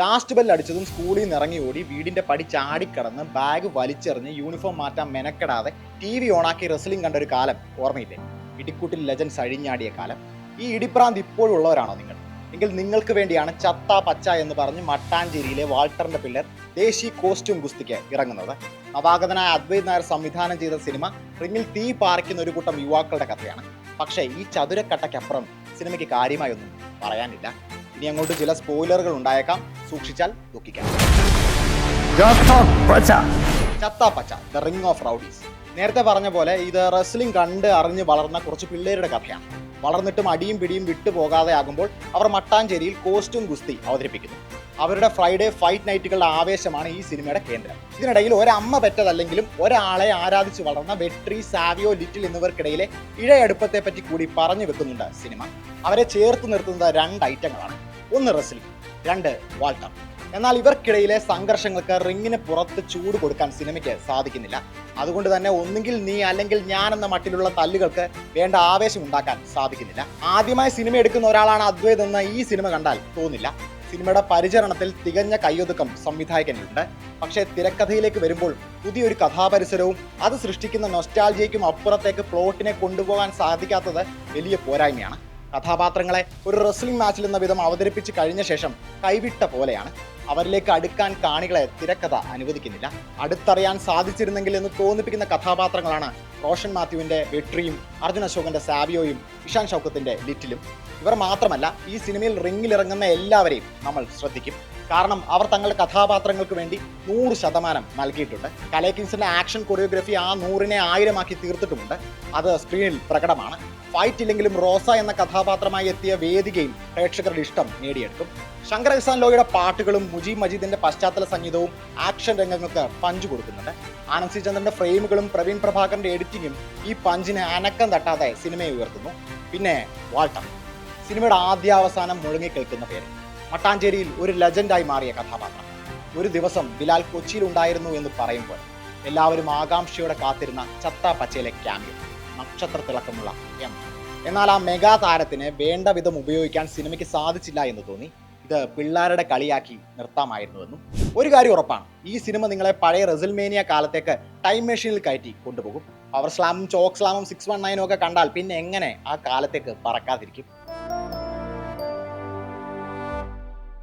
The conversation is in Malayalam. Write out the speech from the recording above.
ലാസ്റ്റ് ബെൽ അടിച്ചതും സ്കൂളിൽ നിന്ന് ഇറങ്ങി ഓടി വീടിന്റെ പടി ചാടിക്കടന്ന് ബാഗ് വലിച്ചെറിഞ്ഞ് യൂണിഫോം മാറ്റാൻ മെനക്കെടാതെ ടി വി ഓണാക്കി റെസ്ലിംഗ് കണ്ട ഒരു കാലം ഓർമ്മയില്ലേ? ഇടിക്കൂട്ടിൽ ലെജൻസ് അഴിഞ്ഞാടിയ കാലം. ഈ ഇടിപ്രാന്ത് ഇപ്പോഴും ഉള്ളവരാണോ നിങ്ങൾ? എങ്കിൽ നിങ്ങൾക്ക് വേണ്ടിയാണ് ചത്ത പച്ച എന്ന് പറഞ്ഞ് മട്ടാഞ്ചേരിയിലെ വാൾട്ടറിന്റെ പിള്ളർ ദേശീയ കോസ്റ്റ്യൂം ഗുസ്തിക്ക് ഇറങ്ങുന്നത്. നവാഗതനായ അദ്വൈത് നായർ സംവിധാനം ചെയ്ത സിനിമ റിങ്ങിൽ തീ പാറിക്കുന്ന ഒരു കൂട്ടം യുവാക്കളുടെ കഥയാണ്. പക്ഷേ ഈ ചതുരക്കട്ടയ്ക്കപ്പുറം സിനിമയ്ക്ക് കാര്യമായൊന്നും പറയാനില്ല. ഇനി അങ്ങോട്ട് ചില സ്പോയിലറുകൾ ഉണ്ടായേക്കാം. സൂക്ഷിച്ചാൽ ദുഃഖിക്കാം. ചത്ത പച്ച ദ റിംഗ് ഓഫ് റൗഡീസ്. നേരത്തെ പറഞ്ഞ പോലെ ഇത് റെസ്ലിംഗ് കണ്ട് അറിഞ്ഞ് വളർന്ന കുറച്ച് പിള്ളേരുടെ കഥയാണ്. വളർന്നിട്ടും അടിയും പിടിയും വിട്ടുപോകാതെ ആകുമ്പോൾ അവർ മട്ടാഞ്ചേരിയിൽ കോസ്റ്റ്യൂം ഗുസ്തി അവതരിപ്പിക്കുന്നു. അവരുടെ ഫ്രൈഡേ ഫൈറ്റ് നൈറ്റുകളുടെ ആവേശമാണ് ഈ സിനിമയുടെ കേന്ദ്രം. ഇതിനിടയിൽ ഒരമ്മ പെറ്റതല്ലെങ്കിലും ഒരാളെ ആരാധിച്ച് വളർന്ന വെട്രി സാവിയോ ലിറ്റിൽ എന്നിവർക്കിടയിലെ ഇഴയടുപ്പത്തെ പറ്റി കൂടി പറഞ്ഞു വെക്കുന്നുണ്ട് സിനിമ. അവരെ ചേർത്ത് നിർത്തുന്നത് രണ്ട് ഐറ്റങ്ങളാണ്. ഒന്ന് റെസ്ലിംഗ് രണ്ട് വാൾട്ടർ. എന്നാൽ ഇവർക്കിടയിലെ സംഘർഷങ്ങൾക്ക് റിങ്ങിന് പുറത്ത് ചൂട് കൊടുക്കാൻ സിനിമയ്ക്ക് സാധിക്കുന്നില്ല. അതുകൊണ്ട് തന്നെ ഒന്നുകിൽ നീ അല്ലെങ്കിൽ ഞാൻ എന്ന മട്ടിലുള്ള തല്ലുകൾക്ക് വേണ്ട ആവേശം ഉണ്ടാക്കാൻ സാധിക്കുന്നില്ല. ആദ്യമായി സിനിമ എടുക്കുന്ന ഒരാളാണ് അദ്വൈത് എന്ന ഈ സിനിമ കണ്ടാൽ തോന്നില്ല. സിനിമയുടെ പരിചരണത്തിൽ തികഞ്ഞ കയ്യൊതുക്കം സംവിധായകനുണ്ട് പക്ഷേ തിരക്കഥയിലേക്ക് വരുമ്പോൾ പുതിയൊരു കഥാപരിസരവും അത് സൃഷ്ടിക്കുന്ന നൊസ്റ്റാൾജിയയ്ക്കും അപ്പുറത്തേക്ക് പ്ലോട്ടിനെ കൊണ്ടുപോകാൻ സാധിക്കാത്തത് വലിയ പോരായ്മയാണ്. കഥാപാത്രങ്ങളെ ഒരു റെസ്ലിംഗ് മാച്ചിൽ എന്ന വിധം അവതരിപ്പിച്ച് കഴിഞ്ഞ ശേഷം കൈവിട്ട പോലെയാണ്. അവരിലേക്ക് അടുക്കാൻ കാണികളെ തിരക്കഥ അനുവദിക്കുന്നില്ല. അടുത്തറിയാൻ സാധിച്ചിരുന്നെങ്കിൽ എന്ന് തോന്നിപ്പിക്കുന്ന കഥാപാത്രങ്ങളാണ് റോഷൻ മാത്യുവിന്റെ വെട്രിയും അർജുൻ അശോകന്റെ സാബിയോയും ഇഷാൻ ഷൗക്കത്തിന്റെ ലിറ്റിലും. ഇവർ മാത്രമല്ല ഈ സിനിമയിൽ റിങ്ങിലിറങ്ങുന്ന എല്ലാവരെയും നമ്മൾ ശ്രദ്ധിക്കും. കാരണം അവർ തങ്ങളുടെ കഥാപാത്രങ്ങൾക്ക് വേണ്ടി നൂറ് ശതമാനം നൽകിയിട്ടുണ്ട്. കലേക്കിൻസിന്റെ ആക്ഷൻ കൊറിയോഗ്രഫി ആ നൂറിനെ ആയിരമാക്കി തീർത്തിട്ടുമുണ്ട്. അത് സ്ക്രീനിൽ പ്രകടമാണ്. ഫൈറ്റ് ഇല്ലെങ്കിലും റോസ എന്ന കഥാപാത്രമായി എത്തിയ വേദികയും പ്രേക്ഷകരുടെ ഇഷ്ടം നേടിയെടുക്കും. ശങ്കർ ഹസാൻ ലോയുടെ പാട്ടുകളും മുജീബ് മജീദിന്റെ പശ്ചാത്തല സംഗീതവും ആക്ഷൻ രംഗങ്ങൾക്ക് പഞ്ച് കൊടുക്കുന്നുണ്ട്. ആനന്ദ് സി ചന്ദ്രന്റെ ഫ്രെയിമുകളും പ്രവീൺ പ്രഭാകറിന്റെ എഡിറ്റിങ്ങും ഈ പഞ്ചിന് അനക്കം തട്ടാതെ സിനിമയെ ഉയർത്തുന്നു. പിന്നെ വാൾട്ടർ. സിനിമയുടെ ആദ്യാവസാനം മുഴങ്ങി കേൾക്കുന്ന പേര്. മട്ടാഞ്ചേരിയിൽ ഒരു ലെജൻഡായി മാറിയ കഥാപാത്രം. ഒരു ദിവസം ബിലാൽ കൊച്ചിയിൽ ഉണ്ടായിരുന്നു എന്ന് പറയുമ്പോൾ എല്ലാവരും ആകാംക്ഷയോടെ കാത്തിരുന്ന ചത്ത പച്ചയിലെ ക്യാമിയോ നക്ഷത്ര തിളക്കമുള്ള എം. എന്നാൽ ആ മെഗാ താരത്തിന് വേണ്ട വിധം ഉപയോഗിക്കാൻ സിനിമയ്ക്ക് സാധിച്ചില്ല എന്ന് തോന്നി. ഇത് പിള്ളേരുടെ കളിയാക്കി നിർത്താമായിരുന്നുവെന്നും. ഒരു കാര്യം ഉറപ്പാണ് ഈ സിനിമ നിങ്ങളെ പഴയ റെസിൽമേനിയ കാലത്തേക്ക് ടൈം മെഷീനിൽ കയറ്റി കൊണ്ടുപോകും. പവർ സ്ലാമും ചോക്ക് സ്ലാമും സിക്സ് വൺ നയനും ഒക്കെ കണ്ടാൽ പിന്നെ എങ്ങനെ ആ കാലത്തേക്ക് പറക്കാതിരിക്കും?